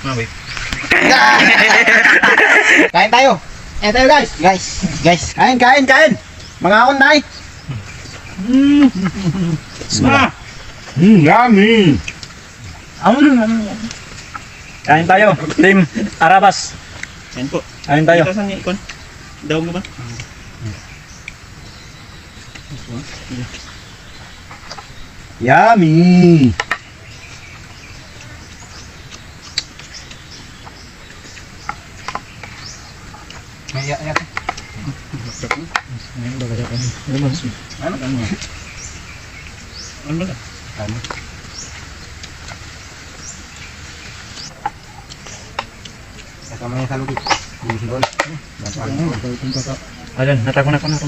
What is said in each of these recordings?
Mabay. Kain tayo. Kain tayo guys. Guys, guys. Kain, kain, kain. Mga unay. Ah! Mm, yummy. Kain tayo. Team Arabas. Yan po. Kain tayo. Ito saan niya ikon? Daw mo ba? Yummy. Maya, ya. Ano ba? Kasama yung salugit. Hindi sigol. Ayun, natako na ko na ko.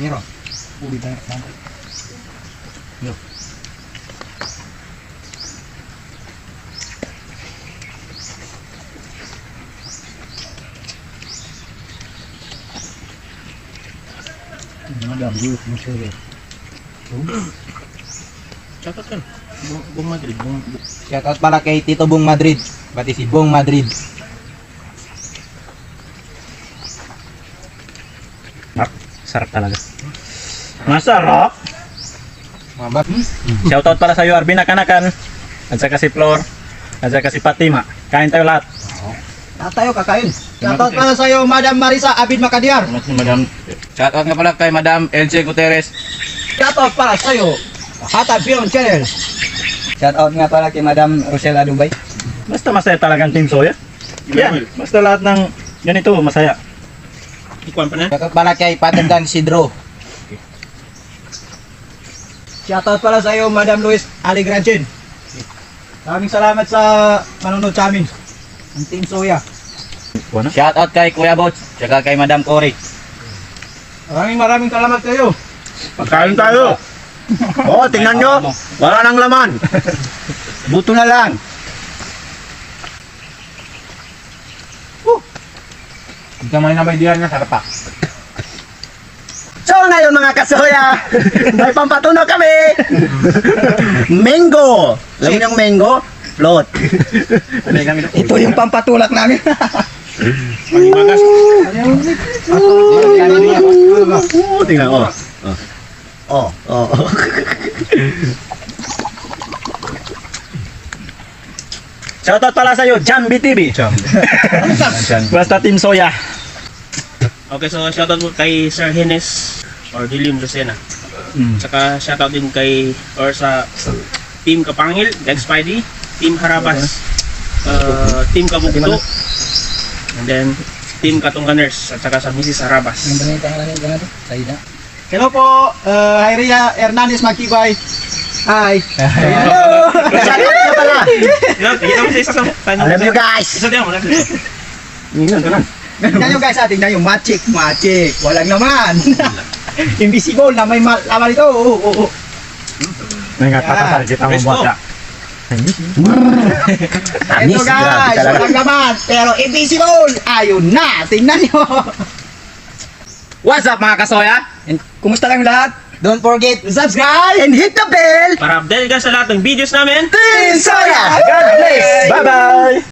Miro. Shoutout ka. Bu- Buong Madrid. Buong, bu- Shoutout pala kay Tito Bong Madrid. Pati si Bong Madrid. Sarap talaga. Masarap. Mga bab. Shoutout pala sa iyo Arvin Nakanakan. At saka si Flor. At saka si Fatima. Kain tayo lahat. Lahat tayo kakain. Shoutout pala sa iyo, Madam Marisa Abid Macadiar. Madam. Shoutout nga pala kay Madam LJ Gutierrez. Shoutout pala sa iyo, Hatag Film Channel. Shoutout nga pala kay Madam Rosella Dubay. Basta masaya talagang Team Soya. Yan. Basta lahat ng ganito masaya. Ikuan pa na? Shoutout pala kay Patendan Sidro. Shoutout pala sa iyo, Madam Luis Aligranchin. Maraming salamat sa manunod sa amin. Ang Team Soya. Wala. Shoutout kay Kuya Bots. Tsaka kay Madam Cory. Maraming maraming salamat sa iyo. Pagkain tayo. Oo, tingnan nyo. Wala nang laman. Buto na lang. Na may diyan na sarap So ngayon mga kasoya, may pampatuno kami. Mango. Alam niyo yung mango? Float. Ito yung pampatulak namin. Oo, tingnan oh. oh, oh. Shoutout pala sa iyo Jan BTV. Basta Team Soya. Okay, so shoutout po kay Sir Henes or William Lucena. Mm. Tsaka shoutout din kay or sa Team Kapangil, Dex Spidey, Team Harabas, uh, Team Kabugto, and then Team Katungganers at saka sa Mrs. Harabas. Hello po, uh, Iria Hernandez Magkibay. Hi. Hello. Shoutout na pala. Mo sa isa sa paano. Alam niyo guys. Isa din mo. Tingnan guys, ah, tingnan nyo. Magic, magic. Walang naman. Invisible na may ma- laman ito. Oo, oo, oo. Nangat patasal kita mo Presko. bata. Ito guys, walang naman. Pero invisible. Ayun na. Tingnan nyo. What's up mga kasoya? And kumusta lang lahat? Don't forget to subscribe and hit the bell. Para update ka sa lahat ng videos namin. Team Soya! God bless. Bye-bye.